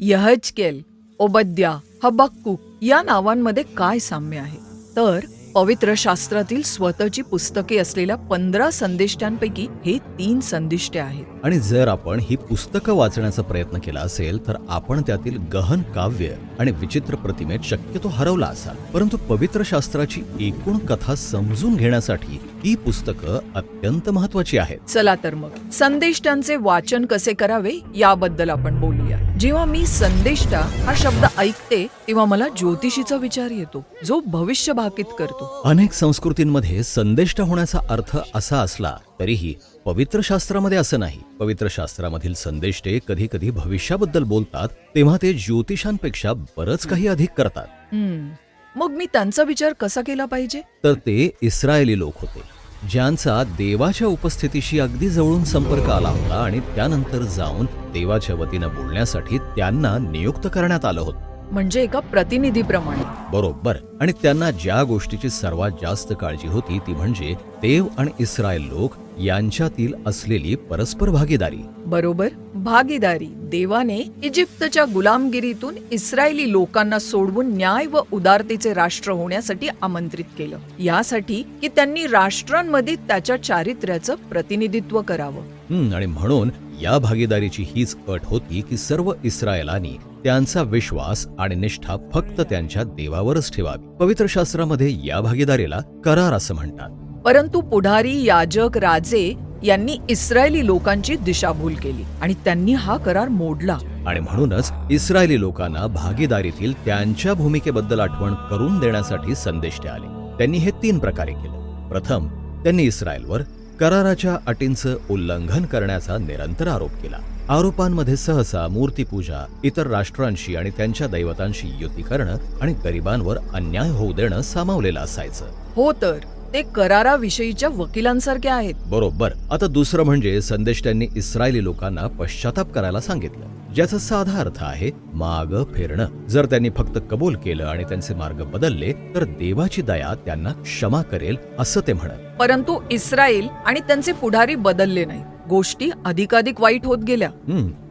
यहजकेल ओबद्या हबक्कुक या नावांमध्ये काय साम्य आहे? तर पवित्र शास्त्रातील स्वतःची पुस्तके असलेल्या पंधरा संदिष्टांपैकी हे तीन संदिष्टे आहेत. आणि जर आपण ही पुस्तकं वाचण्याचा प्रयत्न केला असेल तर आपण त्यातील गहन काव्य आणि विचित्र प्रतिमेत शक्यतो हरवला असाल. परंतु पवित्र शास्त्राची एकूण कथा समजून घेण्यासाठी ही पुस्तकं अत्यंत महत्वाची आहेत. चला तर मग संदेष्टांचे वाचन कसे करावे याबद्दल आपण बोलूया. जेव्हा मी संदेष्टा हा शब्द ऐकते तेव्हा मला ज्योतिषीचा विचार येतो जो भविष्य भाकीत करतो. अनेक संस्कृतींमध्ये संदेष्ट होण्याचा अर्थ असा असला तरीही पवित्र शास्त्रामध्ये असं नाही. पवित्र शास्त्रामधील संदेष्टे कधी कधी भविष्याबद्दल बोलतात तेव्हा ते ज्योतिषांपेक्षा बरंच काही अधिक करतात. हम्म. मग मी त्यांचा विचार कसा केला पाहिजे? तर ते इस्रायली लोक होते ज्यांचा देवाच्या उपस्थितीशी अगदी जवळून संपर्क आला होता आणि त्यानंतर जाऊन देवाच्या वतीनं बोलण्यासाठी त्यांना नियुक्त करण्यात आलं होतं. म्हणजे एका प्रतिनिधीप्रमाणे. बरोबर. आणि त्यांना ज्या गोष्टीची सर्वात जास्त काळजी होती ती म्हणजे देव आणि इस्रायल लोक यांच्यातील असलेली परस्पर भागीदारी. बरोबर. भागीदारी. देवाने इजिप्तच्या गुलामगिरीतून इस्रायली लोकांना सोडवून न्याय व उदारतेचे राष्ट्र होण्यासाठी आमंत्रित केलं. यासाठी की त्यांनी राष्ट्रांमध्ये त्याच्या चारित्र्याचं प्रतिनिधित्व करावं. आणि म्हणून या भागीदारीची हीच अट होती की सर्व इस्रायलांनी त्यांचा विश्वास आणि निष्ठा फक्त त्यांच्या देवावरच ठेवावी. पवित्र शास्त्रामध्ये या भागीदारीला करार असं म्हणतात. परंतु पुढारी याजक राजे यांनी इस्रायली लोकांची दिशाभूल केली आणि त्यांनी हा करार मोडला. आणि म्हणूनच इस्रायली लोकांना भागीदारीतील त्यांच्या भूमिकेबद्दल आठवण करून देण्यासाठी संदेष्टे आले. त्यांनी हे तीन प्रकारे केलं. प्रथम त्यांनी इस्रायलवर कराराच्या अटींचं उल्लंघन करण्याचा निरंतर आरोप केला. आरोपांमध्ये सहसा मूर्तीपूजा इतर राष्ट्रांशी आणि त्यांच्या दैवतांशी युती करणं आणि गरिबांवर अन्याय होऊ देणं सामावलेलं असायचं. हो तर. ते कराराविषयीच्या वकिलांसारखे आहेत. बरोबर. आता दुसरं म्हणजे संदेष्ट्यांनी इस्रायली लोकांना पश्चाताप करायला सांगितलं. ज्याचा साधा अर्थ आहे माग फिरणं. जर त्यांनी फक्त कबूल केलं आणि त्यांचे मार्ग बदलले तर देवाची दया त्यांना क्षमा करेल असं ते म्हणत. परंतु इस्रायल आणि त्यांचे पुढारी बदलले नाही गोष्टी अधिकाधिक वाईट होत गेल्या.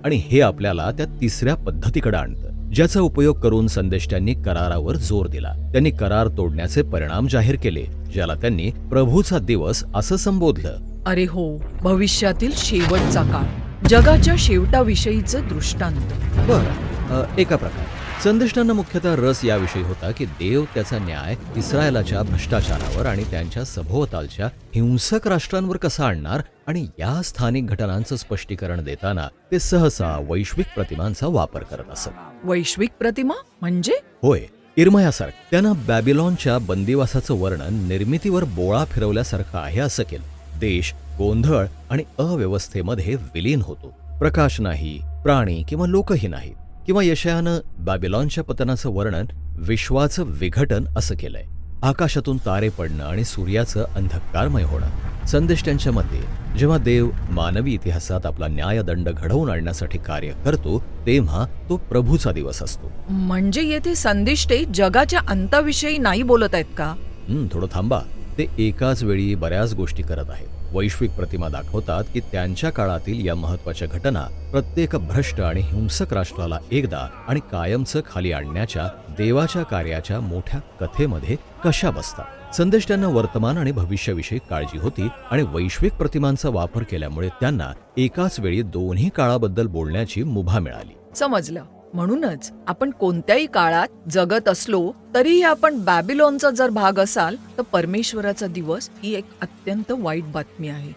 आणि हे आपल्याला त्या तिसऱ्या पद्धतीकडे आणतं. ज्याचा उपयोग करून संदेष्ट्यांनी करारावर जोर दिला. त्यांनी करार तोडण्याचे परिणाम जाहीर केले ज्याला त्यांनी प्रभूचा दिवस असं संबोधलं. अरे हो भविष्यातील शेवटचा काळ जगाच्या शेवटाविषयीचं दृष्टांत. बर एका प्रकारे. संदेष्टांना मुख्यतः रस याविषयी होता की देव त्याचा न्याय इस्रायलाच्या भ्रष्टाचारावर आणि त्यांच्या सभोवतालच्या हिंसक राष्ट्रांवर कसा आणणार आणि या स्थानिक घटनांचं स्पष्टीकरण देताना ते सहसा वैश्विक प्रतिमांचा वापर करत असत. वैश्विक प्रतिमा म्हणजे? होय इरमयासारखं. त्यानं बॅबिलॉनच्या बंदिवासाचं वर्णन निर्मितीवर बोळा फिरवल्यासारखं आहे असं केलं. देश गोंधळ आणि अव्यवस्थेमध्ये विलीन होतो. प्रकाश नाही प्राणी किंवा लोकही नाहीत. किंवा यशयानं बॅबिलॉनच्या पतनाचं वर्णन विश्वाचं विघटन असं केलंय. आकाशातून तारे पडणं आणि सूर्याचं अंधकारमय होणं. संदेष्ट्यांच्या मते जेव्हा देव मानवी इतिहासात आपला न्यायदंड घडवून आणण्यासाठी कार्य करतो तेव्हा तो प्रभूचा दिवस असतो. म्हणजे येथे संदिष्टे जगाच्या अंताविषयी नाही बोलत आहेत का? हं, थोडं थांबा. ते एकाच वेळी बऱ्याच गोष्टी करत आहेत. वैश्विक प्रतिमा दाखवतात की त्यांच्या काळातील या महत्त्वाच्या घटना प्रत्येक भ्रष्ट आणि हिंसक राष्ट्राला एकदा आणि कायमचं खाली आणण्याच्या देवाच्या कार्याच्या मोठ्या कथेमध्ये कशा बसतात? संदेश त्यांना वर्तमान आणि भविष्याविषयी काळजी होती आणि वैश्विक प्रतिमांचा वापर केल्यामुळे त्यांना एकाच वेळी दोन्ही काळाबद्दल बोलण्याची मुभा मिळाली. समजलं. म्हणूनच आपण कोणत्याही काळात जगत असलो तरीही आपण बॅबिलॉनचा जर भाग असाल तर परमेश्वराचा दिवस ही एक अत्यंत वाईट बातमी आहे.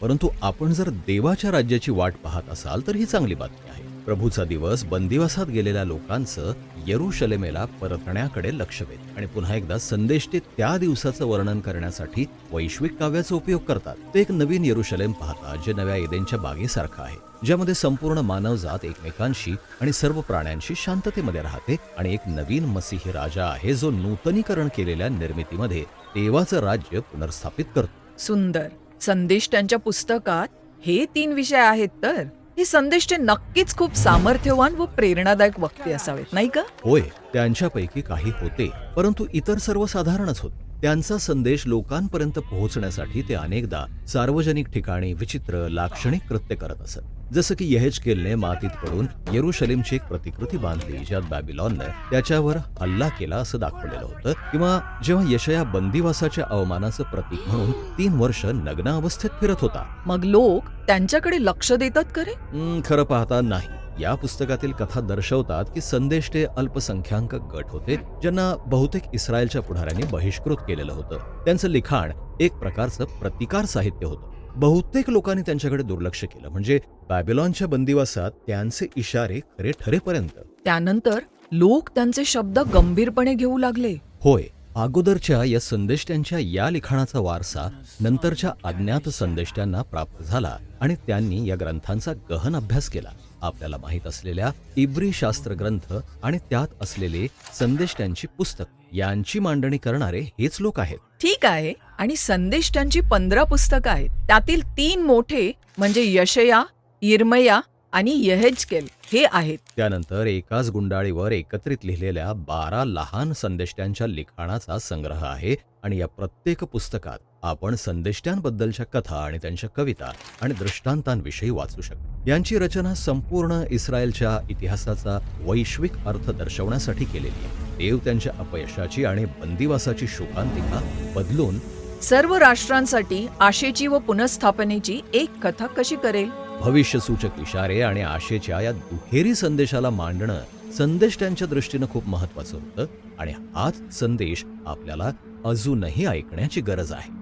परंतु आपण जर देवाच्या राज्याची वाट पाहत असाल तर ही चांगली बातमी आहे. प्रभूचा दिवस बंदिवासात गेलेल्या लोकांचं यरुशलेमेला परतण्याकडे लक्ष वेध. आणि पुन्हा एकदा संदेश ते त्या दिवसाचं वर्णन करण्यासाठी वैश्विक काव्याचा उपयोग करतात. ते एक नवीन यरुशलेम पाहतात जे नव्या एदेनच्या बागेसारखं आहे ज्यामध्ये संपूर्ण मानवजात एकमेकांशी आणि सर्व प्राण्यांशी शांततेमध्ये राहते आणि एक नवीन मसीही राजा आहे जो नूतनीकरण केलेल्या निर्मितीमध्ये देवाचं राज्य पुनर्स्थापित करतो. सुंदर. संदेश त्यांच्या पुस्तकात हे तीन विषय आहेत तर? हे संदेशचे नक्कीच खूप सामर्थ्यवान व प्रेरणादायक वक्ते असावेत नाही का? होय त्यांच्यापैकी काही होते परंतु इतर सर्वसाधारणच होते. त्यांचा संदेश लोकांपर्यंत पोहोचण्यासाठी ते अनेकदा सार्वजनिक ठिकाणी विचित्र लाक्षणिक कृत्य करत असत. जसं की यहेजकेलने मातीत पडून येरुशलेमची एक प्रतिकृती बांधली ज्यात बॅबिलॉननं त्याच्यावर हल्ला केला असं दाखवलेलं होतं किंवा जेव्हा यशया बंदिवासाच्या अवमानाचं प्रतीक म्हणून तीन वर्ष नग्न अवस्थेत फिरत होता. मग लोक त्यांच्याकडे लक्ष देतात करे हं, खरं पाहता नाही. या पुस्तकातील कथा दर्शवतात की संदेश ते अल्पसंख्याक गट होते ज्यांना बहुतेक इस्रायलच्या पुढाऱ्यांनी बहिष्कृत केलेलं होतं. त्यांचं लिखाण एक प्रकारचं प्रतिकार साहित्य होतं. बहुतेक लोकांनी त्यांच्याकडे दुर्लक्ष केलं म्हणजे बॅबिलॉनच्या बंदिवासात त्यांचे इशारे खरे ठरेपर्यंत. त्यानंतर लोक त्यांचे शब्द गंभीरपणे घेऊ लागले. होय अगोदरच्या या संदेष्ट्यांच्या या लिखाणाचा वारसा नंतरच्या अज्ञात संदेष्ट्यांना प्राप्त झाला आणि त्यांनी या ग्रंथांचा गहन अभ्यास केला. आपल्याला माहीत असलेल्या इब्री शास्त्र ग्रंथ आणि त्यात असलेले संदेष्ट्यांची पुस्तक. यांची मांडणी करणारे हेच लोक आहेत. ठीक आहे. आणि संदेश त्यांची पंधरा पुस्तकं आहेत. त्यातील तीन मोठे म्हणजे यशया इर्मया आणि यहेजकेल हे आहेत. त्यानंतर एकाच गुंडाळीवर एकत्रित लिहिलेल्या बारा लहान संदेष्ट्यांच्या लिखाणाचा संग्रह आहे आणि या प्रत्येक पुस्तकात आपण संदेष्ट्यांबद्दलच्या कथा आणि त्यांच्या कविता आणि दृष्टांतांविषयी वाचू शकतो. यांची रचना संपूर्ण इस्रायलच्या इतिहासाचा वैश्विक अर्थ दर्शवण्यासाठी केलेली आहे. देव त्यांच्या अपयशाची आणि बंदिवासाची शोकांतिका बदलून सर्व राष्ट्रांसाठी आशेची व पुनഃस्थापनेची एक कथा कशी करेल? भविष्यसूचक इशारे आणि आशेच्या या दुहेरी संदेशाला मांडणं संदेश त्यांच्या दृष्टीनं खूप महत्वाचं होतं आणि हाच संदेश आपल्याला अजूनही ऐकण्याची गरज आहे.